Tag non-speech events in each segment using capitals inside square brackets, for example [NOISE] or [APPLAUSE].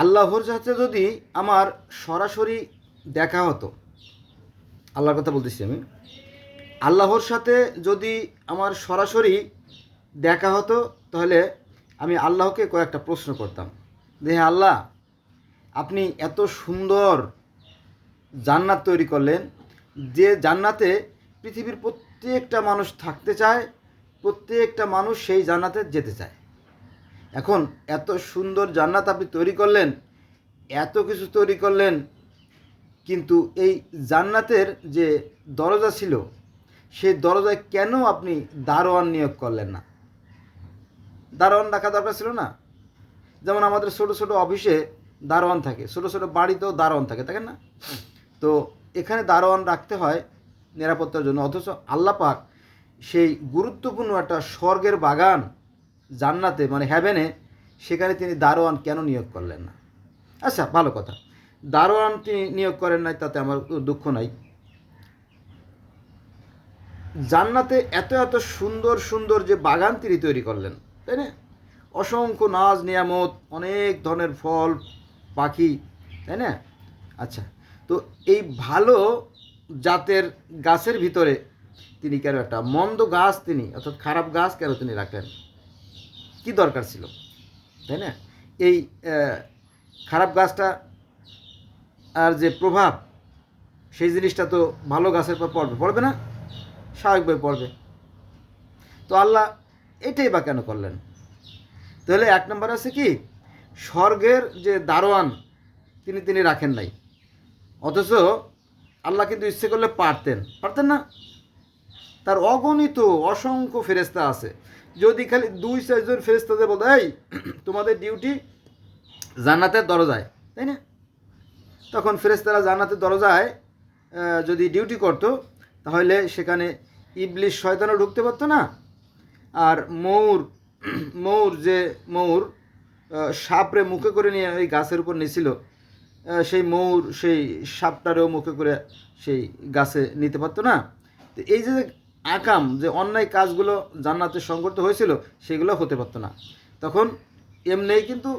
আল্লাহর সাথে যদি আমার সরাসরি দেখা হতো, আল্লাহর কথা বলতেছি আমি, আল্লাহর সাথে যদি আমার সরাসরি দেখা হতো, তাহলে আমি আল্লাহকে কয়েকটা প্রশ্ন করতাম। যে হ্যাঁ আল্লাহ, আপনি এত সুন্দর জান্নাত তৈরি করলেন, যে জান্নাতে পৃথিবীর প্রত্যেকটা মানুষ থাকতে চায়, প্রত্যেকটা মানুষ সেই জান্নাতে যেতে চায়। এখন এত সুন্দর জান্নাত আপনি তৈরি করলেন, এত কিছু তৈরি করলেন, কিন্তু এই জান্নাতের যে দরজা ছিল, সেই দরজায় কেন আপনি দারোয়ান নিয়োগ করলেন না? দারোয়ান রাখা দরকার ছিল না? যেমন আমাদের ছোট ছোট অফিসে দারোয়ান থাকে, ছোট ছোট বাড়িতেও দারোয়ান থাকে, তাই না? তো এখানে দারোয়ান রাখতে হয় নিরাপত্তার জন্য, অথচ আল্লাপাক সেই গুরুত্বপূর্ণ একটা স্বর্গের বাগান জান্নাতে মানে হ্যাভেনে সেখানে তিনি দারোয়ান কেন নিয়োগ করলেন না? আচ্ছা ভালো কথা। দারোয়ান তিনি নিয়োগ করেন নাই, তাতে আমার দুঃখ নাই। জান্নাতে এত এত সুন্দর সুন্দর যে বাগান তিনি তৈরি করলেন, তাই না? অসংখ্য নাজ, নিয়ামত, অনেক ধরনের ফল, পাখি, তাই না? আচ্ছা তো এই ভালো জাতের গাছের ভিতরে তিনি কেন একটা মন্দ গাছ তিনি, অর্থাৎ খারাপ গাছ কেন তিনি রাখলেন? কি দরকার ছিল? তাই না? এই খারাপ গাছটা আর যে প্রভাব, সেই জিনিসটা তো ভালো গাছের পর পড়বে। পড়বে না? স্বাভাবিকভাবে পড়বে। তো আল্লাহ এটাই বা কেন করলেন? তাহলে এক নম্বর আছে কি? স্বর্গের যে দারোয়ান, তিনি তিনি রাখেন নাই। অথচ আল্লাহ কিন্তু ইচ্ছে করলে পারতেন। পারতেন না? তার অগণিত, অসংখ্য ফেরেস্তা আছে। যদি খালি দুই চারজন ফেরেস্তাদের বলতো এই তোমাদের ডিউটি জান্নাতের দরজায়। তাই না? তখন ফেরেস্তারা জান্নাতের দরজায় যদি ডিউটি করতো তাহলে সেখানে ইবলিশ শয়তানও ঢুকতে পারতো না। আর মৌর [CLEARS THROAT] মৌর যে আহ, সাপরে মুখে করে নিয়ে ওই গাছের উপর নিয়েছিল সেই মৌর সেই সাপটারেও মুখে করে সেই গাছে নিতে পারতো না। তো এই যে আকাম যে অন্যায় কাজগুলো জান্নাতে সংগঠিত হয়েছিল, সেগুলো হতে পারতো না। তখন এমনিই কিন্তু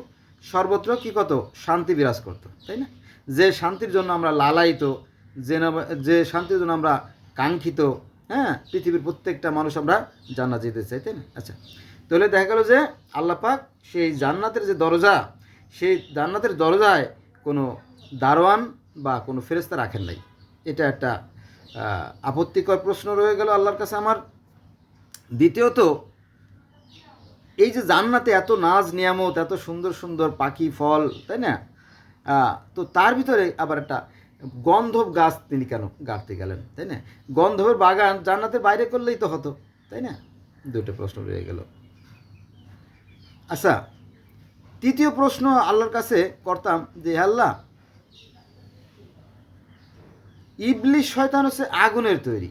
সর্বত্র কি কত শান্তি বিরাজ করতো, তাই না? যে শান্তির জন্য আমরা লালায়িত, যে যে শান্তির জন্য আমরা কাঙ্ক্ষিত হ্যাঁ? পৃথিবীর প্রত্যেকটা মানুষ আমরা জান্নাত যেতে চাই, তাই না? আচ্ছা তাহলে দেখা গেল যে আল্লাপাক সেই জান্নাতের যে দরজা, সেই জান্নাতের দরজায় কোনো দারোয়ান বা কোনো ফেরেস্তা রাখেন নাই। এটা একটা আপত্তিকর প্রশ্ন রয়ে গেল আল্লাহর কাছে আমার। দ্বিতীয়ত, এই যে জান্নাতে এত নাজ নিয়ামত, এত সুন্দর সুন্দর পাখি, ফল, তাই না? তো তার ভিতরে আবার একটা গন্ধব গাছ তিনি কেন গাড়তে গেলেন, তাই না? গন্ধবের বাগান জান্নাতের বাইরে করলেই তো হতো, তাই না? দুটো প্রশ্ন রয়ে গেল। আচ্ছা তৃতীয় প্রশ্ন আল্লাহর কাছে করতাম যে আল্লাহ ইবলিশ শয়তান হচ্ছে আগুনের তৈরি।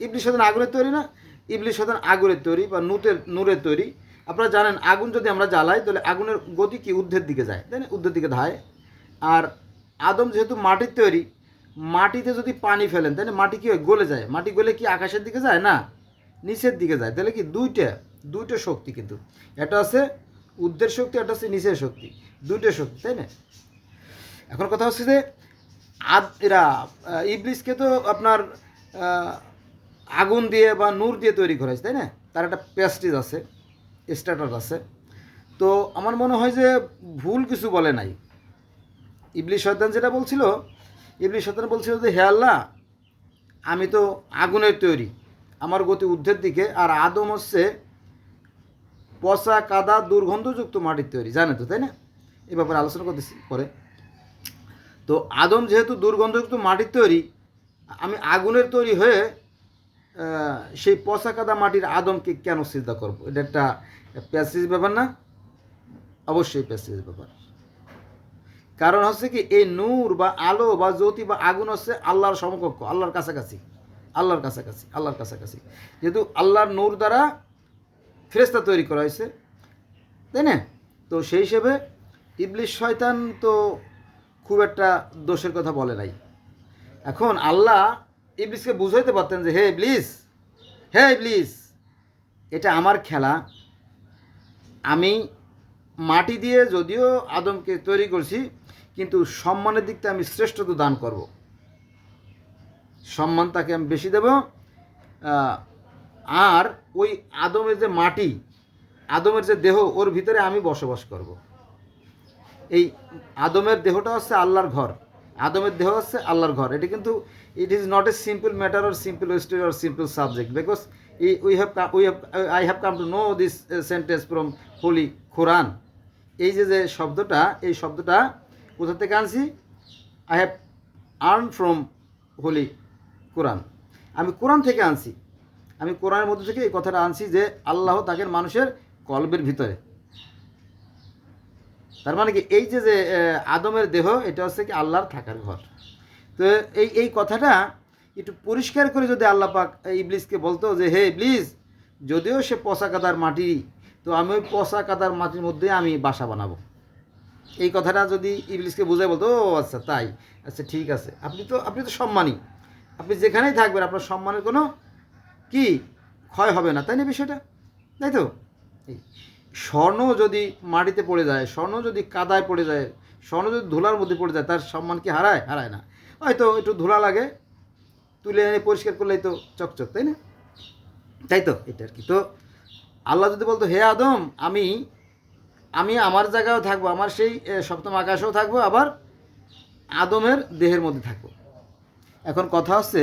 ইবলিশ শয়তান আগুনের তৈরি না, ইবলিশ শয়তান আগুনের তৈরি বা নুতের, নূরের তৈরি। আপনারা জানেন আগুন যদি আমরা জ্বালাই, তাহলে আগুনের গতি কি ঊর্ধ্বের দিকে যায়? তাই না? ঊর্ধ্বের দিকে ধায়। আর আদম যেহেতু মাটির তৈরি, মাটিতে যদি পানি ফেলেন, তাই না? মাটি কী হয়? গলে যায়। মাটি গলে কি আকাশের দিকে যায়? না, নিচের দিকে যায়। তাহলে কি? দুইটা দুইটা শক্তি কিন্তু। এটা আছে ঊর্ধ্বের শক্তি, একটা হচ্ছে নিচের শক্তি। দুইটা শক্তি, তাই না? এখন কথা হচ্ছে যে আদ এরা ইবলিসকে তো আপনার আগুন দিয়ে বা নূর দিয়ে তৈরি করেছে, তাই না? তার একটা প্যাস্টিজ আছে স্টার্টার আছে। তো আমার মনে হয় যে ভুল কিছু বলে নাই। ইবলিশ শয়তান যেটা বলছিল, ইবলিশ শয়তান বলছিল যে, হে আল্লাহ, আমি তো আগুনের তৈরি, আমার গতি ঊর্ধ্বের দিকে, আর আদম হচ্ছে পচা, কাদা, দুর্গন্ধযুক্ত মাটির তৈরি। জানে তো, তাই না? এ ব্যাপারে আলোচনা করতেছি, পরে। তো আদম যেহেতু দুর্গন্ধযুক্ত মাটির তৈরি, আমি আগুনের তৈরি হয়ে সেই পচা কাদা মাটির আদমকে কেন চিন্তা করব? এটা একটা প্যাসেজ ব্যাপার না? অবশ্যই প্যাসেজ ব্যাপার। কারণ হচ্ছে কি, এই নূর বা আলো বা জ্যোতি বা আগুন হচ্ছে আল্লাহর সমকক্ষ, আল্লাহর কাছাকাছি আল্লাহর কাছাকাছি আল্লাহর কাছাকাছি। যেহেতু আল্লাহর নূর দ্বারা ফেরেস্তা তৈরি করা হয়েছে, তাই না? তো সেই হিসেবে ইবলিশ শয়তান তো খুব একটা দোষের কথা বলে নাই। এখন আল্লাহ ইবলিসকে বুঝাইতে পারতেন যে, হে ইবলিস হে ইবলিস, এটা আমার খেলা। আমি মাটি দিয়ে যদিও আদমকে তৈরি করছি, কিন্তু সম্মানের দিকটা আমি শ্রেষ্ঠত্ব দান করব। সম্মান তাকে আমি বেশি দেব। আর ওই আদমের যে মাটি, আদমের যে দেহ, ওর ভিতরে আমি বসবাস করব। এই আদমের দেহটা হচ্ছে আল্লাহর ঘর। আদমের দেহ হচ্ছে আল্লাহর ঘর। এটা কিন্তু it is not a simple matter or simple story or simple subject because E we have we have I have come to know this sentence from holy Quran এই যে যে শব্দটা, এই শব্দটা কোথা থেকে আনছি? I have earn from holy Quran আমি কোরআন থেকে আনছি। আমি কোরআনের মধ্যে থেকে এই কথাটা আনছি যে আল্লাহ তাকে মানুষের কলবের ভিতরে। তার মানে কি, এই যে যে আদমের দেহ, এটা হচ্ছে কি আল্লাহর থাকার ঘর। তো এই এই কথাটা একটু পরিষ্কার করে যদি আল্লাহ পাক ইবলিসকে বলতো যে, হে ইবলিস, যদিও সে পচা কাদার মাটি, তো আমি ওই পচা কাদার মাটির মধ্যে আমি বাসা বানাবো। এই কথাটা যদি ইবলিসকে বুঝাই বলতো, ও আচ্ছা তাই। আচ্ছা ঠিক আছে। আপনি তো আপনি তো সম্মানী। আপনি যেখানেই থাকবেন, আপনার সম্মানের কোনো কি ক্ষয় হবে না। তাই না বিষয়টা? তাই তো? এই স্বর্ণ যদি মাটিতে পড়ে যায়, স্বর্ণ যদি কাদায় পড়ে যায়, স্বর্ণ যদি ধুলার মধ্যে পড়ে যায়, তার সম্মান কি হারায়? হারায় না। হয়তো একটু ধুলা লাগে, তুলে এনে পরিষ্কার করলেই তো চকচক, তাই না? তাই তো, এটা আর কি। তো আল্লাহ যদি বলতো, হে আদম, আমি আমি আমার জায়গায়ও থাকব, আমার সেই সপ্তম আকাশেও থাকব, আবার আদমের দেহের মধ্যে থাকব। এখন কথা হচ্ছে,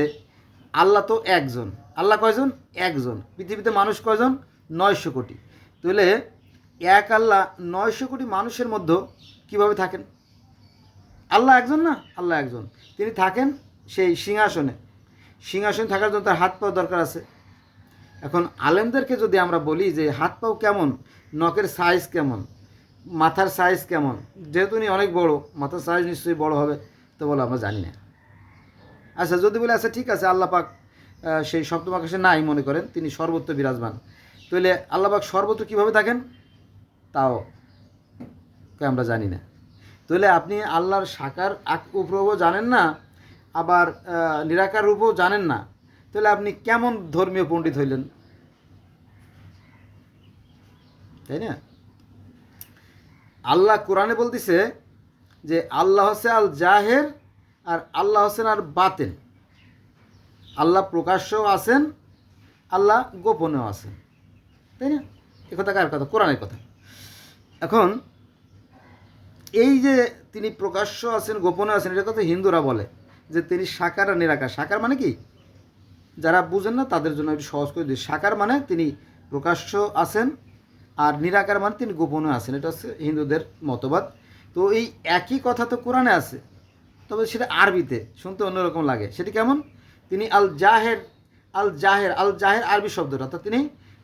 আল্লাহ তো একজন। আল্লাহ কয়জন? একজন। পৃথিবীতে মানুষ কয়জন? নয়শো কোটি। তাহলে এক আল্লাহ নয়শো কোটি মানুষের মধ্যে কীভাবে থাকেন? আল্লাহ একজন না? আল্লাহ একজন। তিনি থাকেন সেই সিংহাসনে। সিংহাসনে থাকার জন্য তার হাত পাও দরকার আছে। এখন আলেমদেরকে যদি আমরা বলি যে হাত পাও কেমন, নখের সাইজ কেমন, মাথার সাইজ কেমন, যেহেতু উনি অনেক বড়, মাথার সাইজ নিশ্চয়ই বড় হবে, তো বলে আমরা জানি না। আচ্ছা যদি বলে আচ্ছা ঠিক আছে, আল্লাহ পাক সেই সপ্তম আকাশে নাই মনে করেন, তিনি সর্বত্র বিরাজমান। তাহলে আল্লাহ পাক সর্বত্র কীভাবে থাকেন? তাও আমরা জানি না। তাহলে আপনি আল্লাহর সাকার উপরও জানেন না, আবার নিরাকার রূপও জানেন না। তাহলে আপনি কেমন ধর্মীয় পণ্ডিত হইলেন? তাই না? আল্লাহ কোরআনে বলতেছে যে, আল্লাহ হোসেন আল জাহের আর আল্লাহ হোসেন আর বাতেন আল্লাহ প্রকাশ্যও আছেন, আল্লাহ গোপনেও আছেন। তাই না? এ কথা কার কথা? কোরআনের কথা। এখন, এই যে তিনি প্রকাশ্য আছেন, গোপনে আছেন, এটা কথা হিন্দুরা বলে, যে তিনি সাকার আর নিরাকার। সাকার মানে কি? যারা বুঝেন না, তাদের জন্য একটু সহজ করে দিই। সাকার মানে তিনি প্রকাশ্য আছেন আর নিরাকার মানে তিনি গোপনে আছেন। এটা হচ্ছে হিন্দুদের মতবাদ। তো এই একই কথা তো কোরআনে আছে, তবে সেটা আরবিতে, শুনতে অন্যরকম লাগে। সেটি কেমন? তিনি আল জাহের আল জাহের আল জাহের আরবি শব্দটা, অর্থাৎ তিনি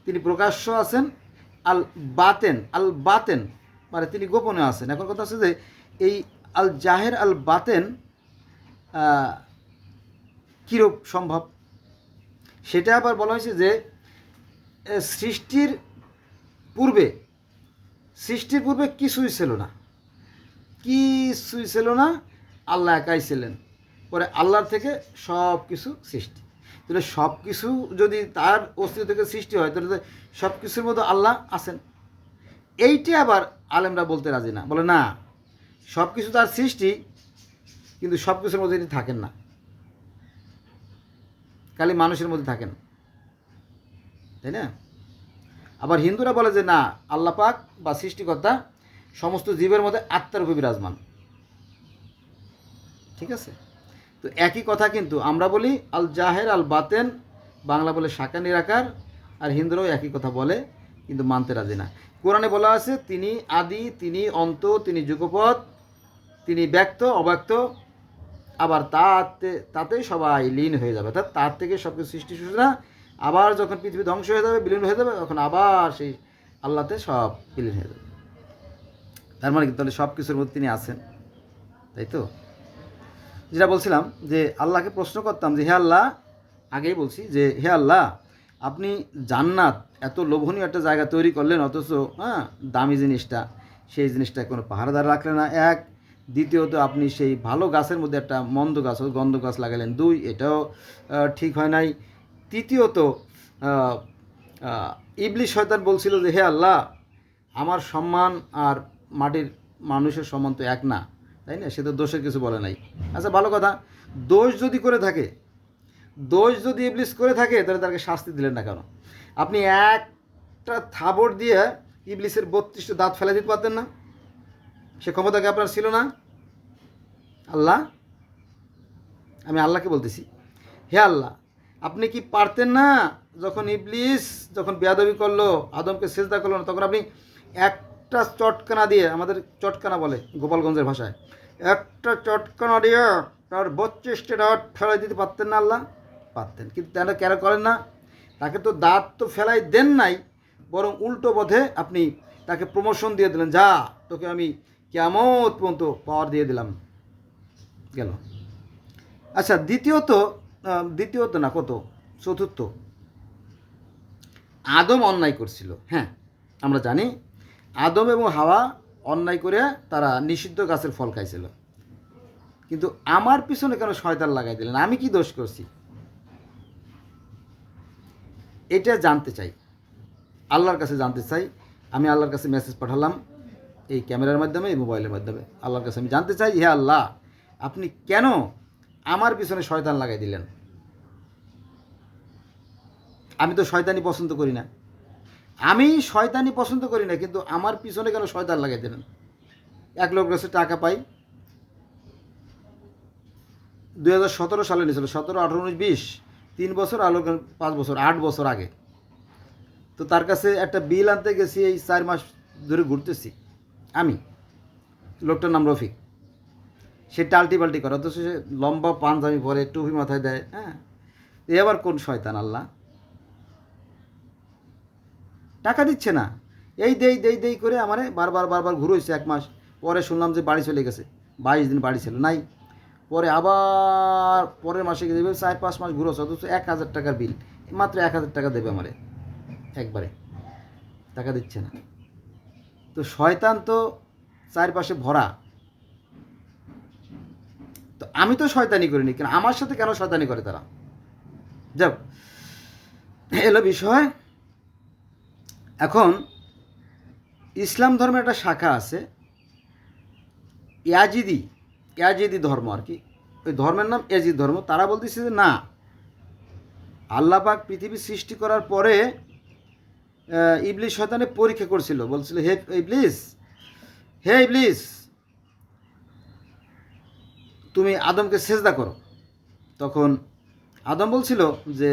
তিনি প্রকাশ্য আছেন আল বাতেন আল বাতেন মানে তিনি গোপনে আছেন। এখন কথা আছে যে এই আল জাহের আল বাতেন কীরূপ সম্ভব? সেটা আবার বলা হয়েছে যে সৃষ্টির পূর্বে সৃষ্টির পূর্বে কিছুই ছিল না। কিছুই ছিল না, আল্লাহ একাই ছিলেন। পরে আল্লাহর থেকে সব কিছু সৃষ্টি। তাহলে সব কিছু যদি তার অস্তিত্ব থেকে সৃষ্টি হয়, তাহলে সব কিছুর মধ্যে আল্লাহ আছেন। এইটি আবার আলেমরা বলতে রাজি না। বলে, না সব কিছু তার সৃষ্টি, কিন্তু সব কিছুর মধ্যে তিনি থাকেন না। খালি মানুষের মধ্যে থাকেন। তাই না? আবার হিন্দুরা বলে যে, না, আল্লাহ পাক বা সৃষ্টিকর্তা সমস্ত জীবের মধ্যে আত্মার উপর বিরাজমান। ঠিক আছে? তো একই কথা কিন্তু, আমরা বলি আল জাহের, আল বাতেন, বাংলা বলে শাখা নিরাকার, আর হিন্দুরাও একই কথা বলে, কিন্তু মানতে রাজি না। কোরআনে বলা আছে, তিনি আদি, তিনি অন্ত, তিনি যুগপথ, তিনি ব্যক্ত, অব্যক্ত, আবার তাতে তাতেই সবাই লীন হয়ে যাবে। অর্থাৎ তার থেকে সব কিছু সৃষ্টি সূচনা, আবার যখন পৃথিবী ধ্বংস হয়ে যাবে, বিলীন হয়ে যাবে, তখন আবার সেই আল্লাহতে সব বিলীন হয়ে যাবে। তার মানে তাহলে সব কিছুর মধ্যে তিনি আছেন, তাই তো? যেটা বলছিলাম যে আল্লাহকে প্রশ্ন করতাম যে, হে আল্লাহ, আগেই বলছি যে, হে আল্লাহ, আপনি জান্নাত এত লোভনীয় একটা জায়গা তৈরি করলেন অথচ হ্যাঁ দামি জিনিসটা, সেই জিনিসটা কোনো পাহারাদার রাখলেন না। এক। দ্বিতীয়ত, আপনি সেই ভালো গাছের মধ্যে একটা মন্দ গাছ গন্ধ গাছ লাগালেন। দুই, এটাও ঠিক হয় নাই। তৃতীয়ত ইবলিশ শয়তান বলছিল যে, হে আল্লাহ, আমার সম্মান আর মাটির মানুষের সম্মান তো এক না। তাই না? সে তো দোষের কিছু বলে নাই। আচ্ছা ভালো কথা। দোষ যদি করে থাকে, দোষ যদি ইবলিস করে থাকে, তাহলে তাকে শাস্তি দিলেন না কেন? আপনি একটা থাবড় দিয়ে ইবলিসের বত্রিশটা দাঁত ফেলে দিতে পারতেন না? সে ক্ষমতাকে আপনার ছিল না? আল্লাহ? আমি আল্লাহকে বলতেছি। হে আল্লাহ, আপনি কি পারতেন না যখন ইবলিস যখন বেয়াদবি করল, আদমকে সেজদা করল না, তখন আপনি একটা চটকানা দিয়ে, আমাদের চটকানা বলে গোপালগঞ্জের ভাষায়, একটা চটকানা দিয়ে তার বত্রিশটা দাঁত ফেলাই দিতে পারতেন না আল্লাহ? পারতেন। কিন্তু তেন কেন করেন না? তাকে তো দাঁত তো ফেলাই দেন নাই, বরং উল্টো পথে আপনি তাকে প্রমোশন দিয়ে দিলেন। যা, তোকে আমি কেমত পর্যন্ত পাওয়ার দিয়ে দিলাম। গেল। আচ্ছা দ্বিতীয়ত দ্বিতীয়ত না, কত? চতুর্থ। আদম অন্যায় করছিল। হ্যাঁ আমরা জানি আদম এবং হাওয়া অন্যায় করে তারা নিষিদ্ধ গাছের ফল খাইছিল। কিন্তু আমার পিছনে কেন শয়তান লাগাই দিলেন? আমি কি দোষ করছি? এটা জানতে চাই। আল্লাহর কাছে জানতে চাই। আমি আল্লাহর কাছে মেসেজ পাঠালাম এই ক্যামেরার মাধ্যমে, এই মোবাইলের মাধ্যমে। আল্লাহর কাছে আমি জানতে চাই, হে আল্লাহ, আপনি কেন আমার পিছনে শয়তান লাগাই দিলেন? আমি তো শয়তানি পছন্দ করি না। আমি শয়তানি পছন্দ করি না, কিন্তু আমার পিছনে কেন শয়তান লাগাই দিলেন? এক লোক কাছে টাকা পাই। দুই হাজার সতেরো সালে নিয়েছিল, সতেরো, আঠারো, উনিশ, বিশ, তিন বছর আলো পাঁচ বছর, আট বছর আগে। তো তার কাছে একটা বিল আনতে গেছি, এই চার মাস ধরে ঘুরতেছি, আমি। লোকটার নাম রফিক। সে টাল্টি পাল্টি করে, অথচ সে লম্বা পাঞ্জামি পরে, টুপি মাথায় দেয় হ্যাঁ? এ আবার কোন শয়তান, আল্লাহ? টাকা দিচ্ছে না। এই দেই দেই দেই করে আমারে বারবার বারবার ঘুরোইছে এক মাস। পরে শুনলাম যে বাড়ি চলে গেছে। বাইশ দিন বাড়ি ছিল, নাই। পরে আবার পরের মাসে গিয়ে দেবে চার, পাঁচ মাস ঘুরোছে, অথচ এক হাজার টাকার বিল। মাত্র এক হাজার টাকা দেবে আমারে। একবারে। টাকা দিচ্ছে না। তো শয়তান তো চারপাশে ভরা। তো আমি তো শয়তানি করিনি কেন আমার সাথে কেন শয়তানি করে তারা? যাক এলো বিষয়। এখন ইসলাম ধর্মের একটা শাখা আছে, ইয়াজিদি ইয়াজিদি ধর্ম আর কি। ওই ধর্মের নাম ইয়াজিদ ধর্ম। তারা বলতেছে যে না আল্লাপাক পৃথিবী সৃষ্টি করার পরে ইবলিস শয়তানে পরীক্ষা করছিল। বলছিল, হে ইবলিস হে ইবলিস তুমি আদমকে সেজদা করো। তখন আদম বলছিল যে,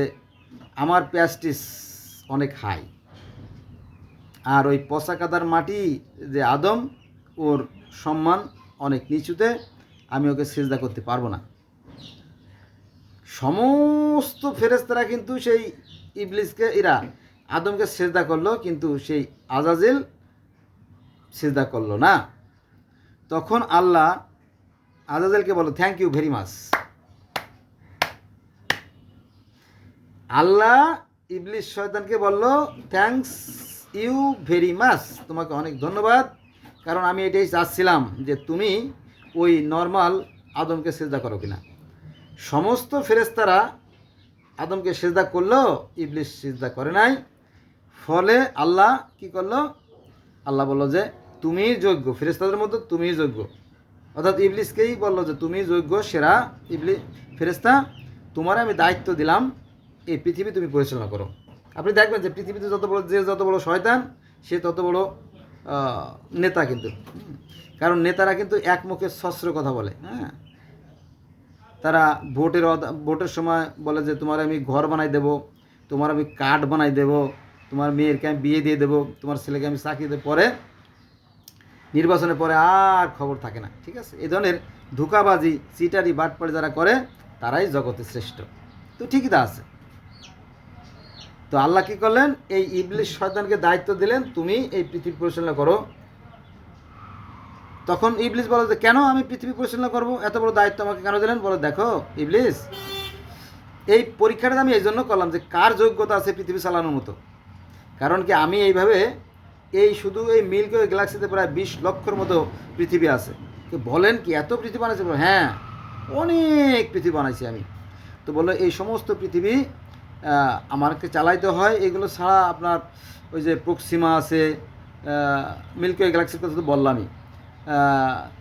আমার প্যাস্টিস অনেক হাই আর ওই পচা কাদার মাটি যে আদম, ওর সম্মান অনেক নিচুতে, আমি ওকে সেজদা করতে পারব না। সমস্ত ফেরেস্তারা কিন্তু সেই ইবলিসকে, এরা আদমকে সেজদা করল, কিন্তু সেই আজাজিল সেজদা করল না। তখন আল্লাহ আজাজেলকে বলো থ্যাংক ইউ ভেরি মাচ আল্লাহ ইবলিস শয়তানকে বলল থ্যাঙ্কস ইউ ভেরি মাচ। তোমাকে অনেক ধন্যবাদ। কারণ আমি এটাই চাচ্ছিলাম যে তুমি ওই নর্মাল আদমকে সেজদা করো কিনা। সমস্ত ফেরেস্তারা আদমকে সেজদা করল ইবলিশ সেজদা করে নাই। ফলে আল্লাহ কি করল? আল্লাহ বলল যে, তুমি যোগ্য ফেরেস্তাদের মধ্যে তুমি যোগ্য। অর্থাৎ ইবলিসকেই বলল যে, তুমি যোগ্য, সেরা ইবলি ফেরেস্তা তোমার আমি দায়িত্ব দিলাম, এই পৃথিবী তুমি পরিচালনা করো। আপনি দেখবেন যে পৃথিবীতে যত বড় যে যত বড় শয়তান, সে তত বড় নেতা কিন্তু। কারণ নেতারা কিন্তু এক মুখে সস্র কথা বলে হ্যাঁ? তারা ভোটের ভোটের সময় বলে যে, তোমার আমি ঘর বানাই দেব, তোমার আমি কার্ড বানাই দেব, তোমার মেয়েরকে আমি বিয়ে দিয়ে দেবো, তোমার ছেলেকে আমি চাকরি দেবো। পরে নির্বাচনের পরে আর খবর থাকে না, ঠিক আছে? এই ধরনের ধোকাবাজি, চিটারি, বাটপাড়ি যারা করে, তারাই জগতে শ্রেষ্ঠ। তো ঠিকই তা আছে। তো আল্লাহ কি করলেন? এই ইবলিশ শয়তানকে দায়িত্ব দিলেন, তুমি এই পৃথিবী পরিচালনা করো। তখন ইবলিস বলে যে, কেন আমি পৃথিবী পরিচালনা করব? এত বড় দায়িত্ব আমাকে কেন দিলেন? বলে, দেখো, ইবলিস, এই পরীক্ষাটা আমি এই জন্য করলাম যে, কার যোগ্যতা আছে পৃথিবী চালানোর মতো? কারণ কি আমি এইভাবে এই শুধু এই মিল্ক ওয়ে গ্যালাক্সিতে প্রায় বিশ লক্ষর মতো পৃথিবী আছে। বলেন কি, এত পৃথিবী বানাইছে? হ্যাঁ অনেক পৃথিবী বানাইছি আমি। তো বলল, এই সমস্ত পৃথিবী আমাকে চালাইতে হয়। এগুলো ছাড়া আপনার ওই যে প্রক্সিমা আছে মিল্কি গ্যালাক্সির কথা তো বললামই।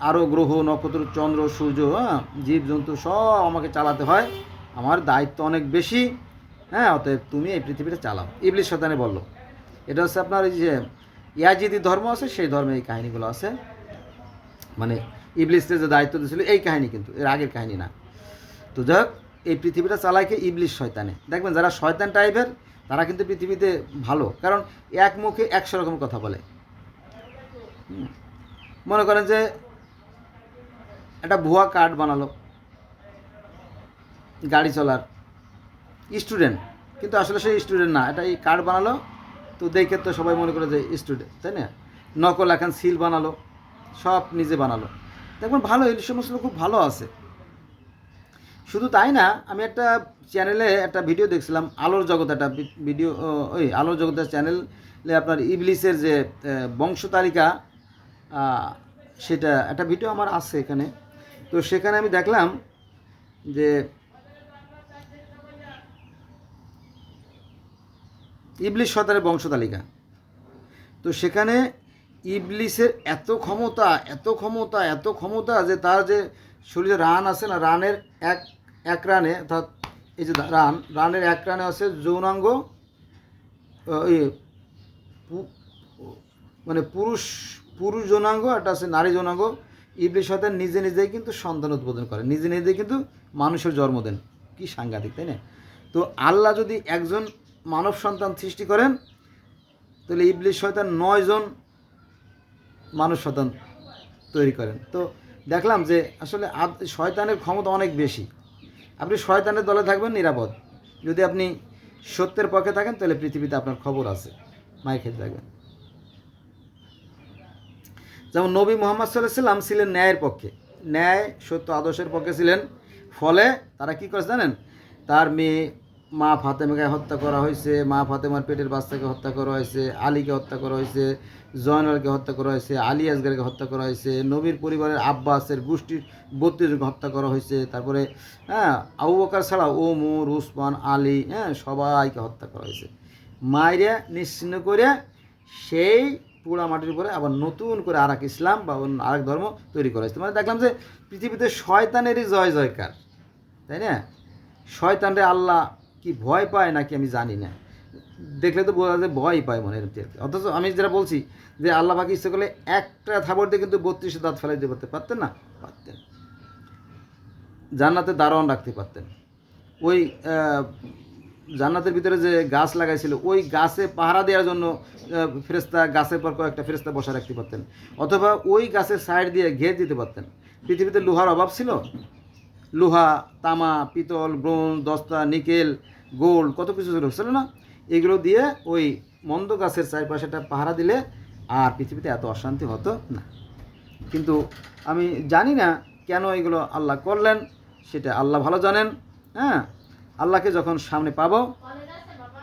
আরও গ্রহ, নক্ষত্র, চন্দ্র, সূর্য হ্যাঁ জীবজন্তু সব আমাকে চালাতে হয়। আমার দায়িত্ব অনেক বেশি। হ্যাঁ অতএব তুমি এই পৃথিবীটা চালাও। ইবলিশ শতানে বলল। এটা হচ্ছে আপনার এই যে ইয়াজিদি ধর্ম আছে, সেই ধর্মে এই কাহিনিগুলো আছে। মানে ইবলিসের যে দায়িত্ব দিয়েছিল, এই কাহিনী কিন্তু, এর আগের কাহিনী না। তো যাই এই পৃথিবীটা চালাইকে ইবলিশ শয়তানে। দেখবেন যারা শয়তান টাইপের তারা কিন্তু পৃথিবীতে ভালো। কারণ এক মুখে একশো রকম কথা বলে। মনে করেন যে একটা ভুয়া কার্ড বানালো। গাড়ি চলার। স্টুডেন্ট কিন্তু আসলে সে স্টুডেন্ট না। এটা এই কার্ড বানালো, তো দেখে তো সবাই মনে করে যে স্টুডেন্ট তাই না? নকল এখন সিল বানালো, সব নিজে বানালো। দেখুন ভালো এই সমস্ত খুব ভালো আছে। শুধু তাই না, আমি একটা চ্যানেলে একটা ভিডিও দেখছিলাম, আলোর জগৎ একটা ভিডিও ওই আলোর জগতের চ্যানেলে আপনার ইবলিসের যে বংশ তালিকা সেটা, একটা ভিডিও আমার আছে এখানে। তো সেখানে আমি দেখলাম যে ইবলিশ শতানের বংশ তালিকা। তো সেখানে ইবলিসের এত ক্ষমতা এত ক্ষমতা এত ক্ষমতা যে তার যে শরীরে রান আছে না, রানের এক এক রানে, অর্থাৎ এই যে রান, রানের এক রানে আছে যৌনাঙ্গ মানে পুরুষ পুরুষ যৌনাঙ্গ একটা আছে নারী যৌনাঙ্গ। ইবলিশ শয়তান নিজে নিজেই কিন্তু সন্তান উদ্বোধন করে, নিজে নিজেই কিন্তু মানুষের জন্ম দেন। কি সাংঘাতিক, তাই না? তো আল্লাহ যদি একজন মানব সন্তান সৃষ্টি করেন, তাহলে ইবলিশ শয়তান নয়জন মানুষ সন্তান তৈরি করেন। তো দেখলাম যে আসলে শয়তানের ক্ষমতা অনেক বেশি। আপনি শয়তানের দলে থাকবেন, নিরাপদ। যদি আপনি সত্যের পক্ষে থাকেন, তাহলে পৃথিবীতে আপনার খবর আছে। মায়ের খেতে থাকবেন। যেমন নবী মোহাম্মদ সাল্লাহ সাল্লাম ছিলেন ন্যায়ের পক্ষে। ন্যায় সত্য আদর্শের পক্ষে ছিলেন। ফলে তারা কি করেছে জানেন? তার মেয়ে মা ফাতেমাকে হত্যা করা হয়েছে, মা ফাতেমার পেটের বাচ্চাকে হত্যা করা হয়েছে, আলীকে হত্যা করা হয়েছে জয়নালকে হত্যা করা হয়েছে, আলী আসগারকে হত্যা করা হয়েছে, নবীর পরিবারের আব্বাসের গোষ্ঠীর বত্রিশকে হত্যা করা হয়েছে, তারপরে হ্যাঁ আবু ছাড়া ওমর, উসমান, আলী হ্যাঁ সবাইকে হত্যা করা হয়েছে। মায়েরা নিশ্চিন্ন করে সেই পোড়া মাটির উপরে আবার নতুন করে আর ইসলাম বা অন্য আরেক ধর্ম তৈরি করা হয়েছে। মানে দেখলাম যে পৃথিবীতে শয়তানেরই জয় জয়কার, তাই না? শয়তানরে আল্লাহ কি ভয় পায় নাকি আমি জানি না। দেখলে তো বোঝা যায় ভয় পায় মনে হয় অথচ আমি যেটা বলছি যে আল্লাহ পাকে ইচ্ছে করলে একটা থাবর দিয়ে কিন্তু বত্রিশে দাঁত ফেলাই দিতে পারতে পারতেন না? পারতেন। জান্নাতে দারোয়ান রাখতে পারতেন। ওই জান্নাতের ভিতরে যে গাছ লাগাইছিল, ওই গাছে পাহারা দেওয়ার জন্য ফেরেস্তা গাছের পর কয়েকটা ফেরেস্তা বসা রাখতে পারতেন। অথবা ওই গাছের সাইড দিয়ে ঘের দিতে পারতেন। পৃথিবীতে লোহার অভাব ছিল? লোহা, তামা, পিতল, ব্রোঞ্জ, দস্তা, নিকেল, গোল্ড কত কিছু ছিল না? এগুলো দিয়ে ওই মন্দ গাছের চারপাশেটা পাহারা দিলে আর পৃথিবীতে এত অশান্তি হতো না। কিন্তু আমি জানি না কেন এগুলো আল্লাহ করলেন, সেটা আল্লাহ ভালো জানেন হ্যাঁ? আল্লাহকে যখন সামনে পাব,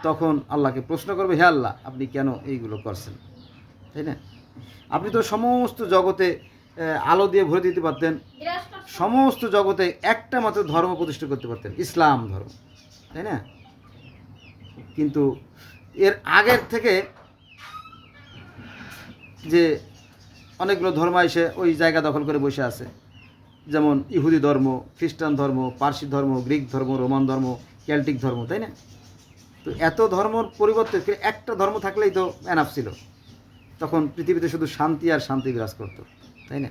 তখন আল্লাহকে প্রশ্ন করবে, হে আল্লাহ, আপনি কেন এইগুলো করছেন? তাই না? আপনি তো সমস্ত জগতে আলো দিয়ে ভরে দিতে পারতেন। সমস্ত জগতে একটা মাত্র ধর্ম প্রতিষ্ঠা করতে পারতেন, ইসলাম ধর্ম। তাই না? কিন্তু এর আগের থেকে যে অনেকগুলো ধর্ম এসে ওই জায়গা দখল করে বসে আছে। যেমন ইহুদি ধর্ম, খ্রিস্টান ধর্ম, পার্সি ধর্ম, গ্রিক ধর্ম, রোমান ধর্ম, ক্যাল্টিক ধর্ম, তাই না? তো এত ধর্মর পরিবর্তে একটা ধর্ম থাকলেই তো এনাফ ছিল। তখন পৃথিবীতে শুধু শান্তি আর শান্তি বিরাজ করতো, তাই না?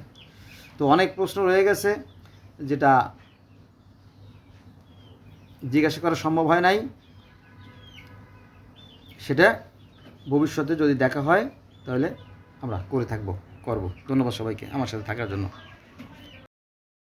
তো অনেক প্রশ্ন রয়ে গেছে যেটা জিজ্ঞাসা করা সম্ভব হয় নাই। সেটা ভবিষ্যতে যদি দেখা হয়, তাহলে আমরা করে থাকব, করব। ধন্যবাদ সবাইকে আমার সাথে থাকার জন্য।